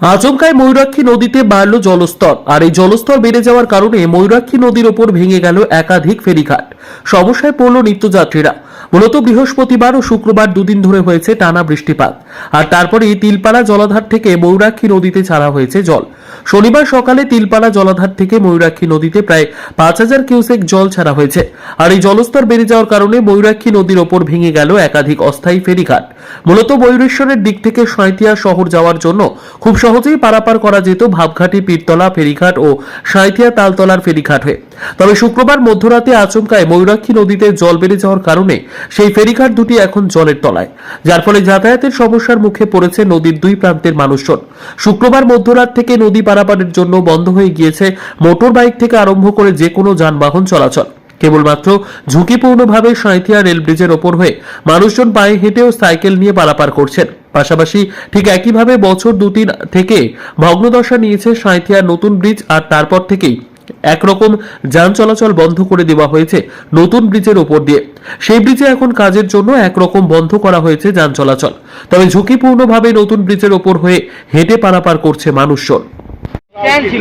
আচমকায় ময়ূরাক্ষী নদীতে বাড়ল জলস্তর, আর এই জলস্তর বেড়ে যাওয়ার কারণে ময়ূরাক্ষী নদীর ওপর ভেঙে গেল একাধিক ফেরিঘাট। সমস্যায় পড়ল নিত্যযাত্রীরা। মূলত বৃহস্পতিবার ও শুক্রবার দুদিন ধরে হয়েছে টানা বৃষ্টিপাত। আর তারপরে তিলপাড়া জলাধার থেকে ময়ূরাক্ষী নদীতে ছাড়া হয়েছে জল। শনিবার সকালে তিলপাড়া জলাধার থেকে ময়ূরাক্ষী নদীতে প্রায় পাঁচ হাজার কিউসেক জল ছাড়া হয়েছে। আর এই জলস্তর বেড়ে যাওয়ার কারণে ময়ূরাক্ষী নদীর ওপর ভেঙে গেল একাধিক অস্থায়ী ফেরিঘাট। মূলত ময়ূরেশ্বরের দিক থেকে সাঁইথিয়া শহর যাওয়ার জন্য খুব সহজেই পারাপার করা যেত ভাবঘাটি, পীরতলা ফেরিঘাট ও সাঁইথিয়া তালতলার ফেরিঘাট হয়ে। তবে শুক্রবার মধ্যরাতে আচমকায় ময়ূরাক্ষী নদীতে জল বেড়ে যাওয়ার কারণে সেই ফেরিঘাট দুটি এখন জলের তলায়। যার ফলে যাতায়াতের সমস্যার মুখে পড়েছে নদীর দুই প্রান্তের মানুষজন। শুক্রবার মধ্যরাত থেকে নদী পারাপারের জন্য বন্ধ হয়ে গিয়েছে মোটর বাইক থেকে আরম্ভ করে যে কোনো যানবাহন চলাচল। কেবলমাত্র ঝুঁকিপূর্ণভাবে সাঁইথিয়া রেল ব্রিজের ওপর হয়ে মানুষজন পায়ে হেঁটেও সাইকেল নিয়ে পারাপার করছেন। পাশাপাশি ঠিক একইভাবে বছর দুদিন থেকে ভগ্নদশা নিয়েছে সাঁইথিয়ার নতুন ব্রিজ আর তারপর থেকেই একরকম যান চলাচল বন্ধ করে দেওয়া হয়েছে নতুন ব্রিজের ওপর দিয়ে। সেই ব্রিজে এখন কাজের জন্য একরকম বন্ধ করা হয়েছে যান চলাচল। তবে ঝুঁকিপূর্ণভাবে নতুন ব্রিজের ওপর হয়ে হেঁটে পারাপার করছে মানুষজন।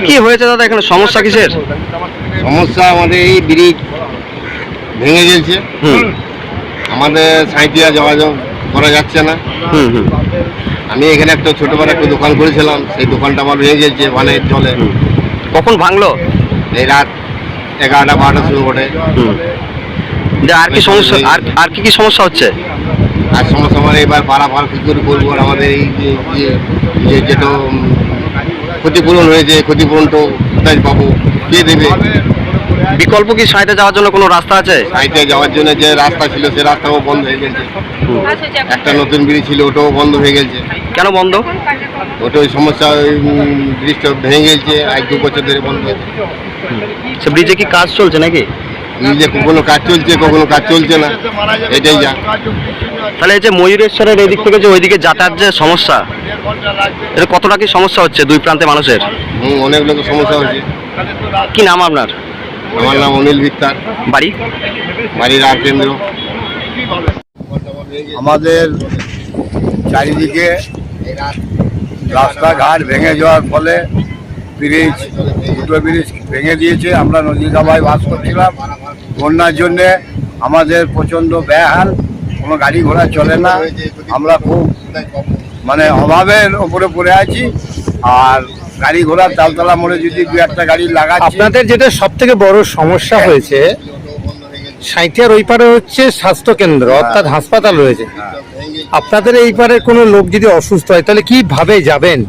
কি হয়েছে দাদা এখানে সমস্যা কিসের? সমস্যা আমাদের এই ব্রিজ ভেঙে গেছে। হুম। আমাদের সাঁইটিয়া যোগাযোগ করা যাচ্ছে না। হুম হুম। আমি এখানে একটা ছোটোখাটো একটা দোকান করেছিলাম সেই দোকানটা আমার ভেঙে গেছে মানে জলে। কখন ভাঙলো? এই রাত এগারোটা সময় ঘটে হুম। যে আর কি সমস্যা আর আর কি কি সমস্যা হচ্ছে? আর সমস্যা আমার এবার পারাপার কী করে করব আর আমাদের এই যে যেটা ক্ষতিপূরণ হয়েছে ক্ষতিপূরণটা কোথায় পাবো কে দেবে? বিকল্প কি সাইডে যাওয়ার জন্য কোনো রাস্তা আছে? সাইটে যাওয়ার জন্য যে রাস্তা ছিল সে রাস্তাও বন্ধ হয়ে গেছে। একটা নতুন ব্রিজ ছিল ওটাও বন্ধ হয়ে গেছে। কেন বন্ধ? ওটা ওই সমস্যা ওই ব্রিজটা ভেঙে গেছে এক দু বছর ধরে বন্ধ আছে সে ব্রিজে কি কাজ চলছে নাকি? ব্রিজে কখনো কাজ চলছে কখনো কাজ চলছে না। এটাই যা। তাহলে এই যে ময়ূরেশ্বরের এদিক থেকে যে ওইদিকে যাতায়াত যে সমস্যা এটা কতটা কি সমস্যা হচ্ছে দুই প্রান্তে মানুষের? হুম অনেক লোকের সমস্যা হচ্ছে। কি নাম আপনার? আমার নাম অনিল ভিত্তার বাড়ি? বাড়ির আর কেন্দ্র আমাদের চারিদিকে রাস্তাঘাট ভেঙে যাওয়ার ফলে ব্রিজ দুটো ব্রিজ ভেঙে দিয়েছে আমরা নদীকাবায় বাস করছিলাম। বন্যার জন্যে আমাদের প্রচণ্ড বেহাল কোনো গাড়ি ঘোড়া চলে না। আমরা খুব মানে অভাবের ওপরে পড়ে আছি। আর গাড়ি ঘোড়া তালতলা মোড়ে যদি দু একটা গাড়ি লাগাচ্ছি আপনাদের যেটা সব থেকে বড় সমস্যা হয়েছে সাঁইথিয়ার ওই পারে হচ্ছে স্বাস্থ্য কেন্দ্র অর্থাৎ হাসপাতাল রয়েছে। আপনাদের এই পারে কোনো লোক যদি অসুস্থ হয় তাহলে কীভাবে যাবেন?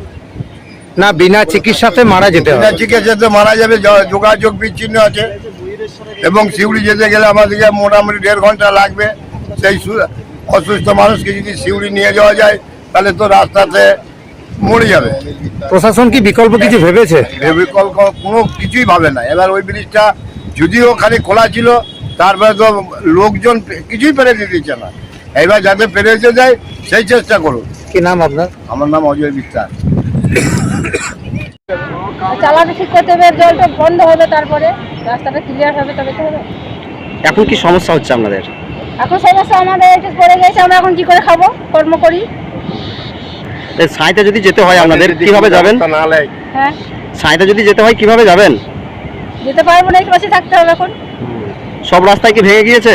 না বিনা চিকিৎসাতে মারা যেতে বিনা হবে। চিকিৎসাতে মারা যাবে যোগাযোগ বিচ্ছিন্ন আছে। এবং সিউড়ি যেতে গেলে আমাদেরকে মোটামুটি দেড় ঘণ্টা লাগবে। সেই অসুস্থ মানুষকে যদি সিউড়ি নিয়ে যাওয়া যায় তাহলে তো রাস্তাতে মরে যাবে। প্রশাসন কি বিকল্প কিছু ভেবেছে? বিকল্প কোনো কিছুই ভাবে না। এবার ওই ব্রিজটা যদিও খালি খোলা ছিল তারপরে তো লোকজন কিছুই পেরে দিচ্ছে না। এবার যাতে পেরেছে যায় সেই চেষ্টা করুন। কি নাম আপনার? আমার নাম অজয় বিশ্বাস। চালানো ঠিক করতে হবে জলটা বন্ধ হবে তারপরে রাস্তাটা ক্লিয়ার হবে তবে তো হবে। এখন কি সমস্যা হচ্ছে আপনাদের? এখন সমস্যা আমাদের একটু পড়ে গেছে আমরা এখন কি করে খাব? কর্ম করি। সাঁইতে যদি যেতে হয় আপনাদের কীভাবে যাবেন? হ্যাঁ। সাঁইতে যদি যেতে হয় কীভাবে যাবেন? যেতে পারব না একটু বসে থাকতে হবে এখন। সব রাস্তায় কি ভেঙে গিয়েছে?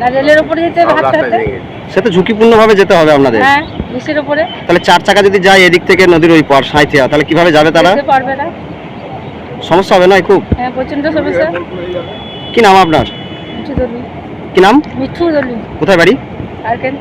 না রেলের উপরে যেতে হবে হাঁটতে হাঁটতে। সে তো ঝুঁকিপূর্ণভাবে যেতে হবে আপনাদের। হ্যাঁ। নিচের উপরে। তাহলে চার চাকা যদি যায় এদিক থেকে নদীর ওই পার সাঁইথিয়া তাহলে কীভাবে যাবে তারা? যেতে পারবে না। সমস্যা হবে না খুব? হ্যাঁ প্রচণ্ড সমস্যা। কি নাম আপনার? মিঠু কি নাম? মিঠু দলি। কোথায় বাড়ি? আর কেন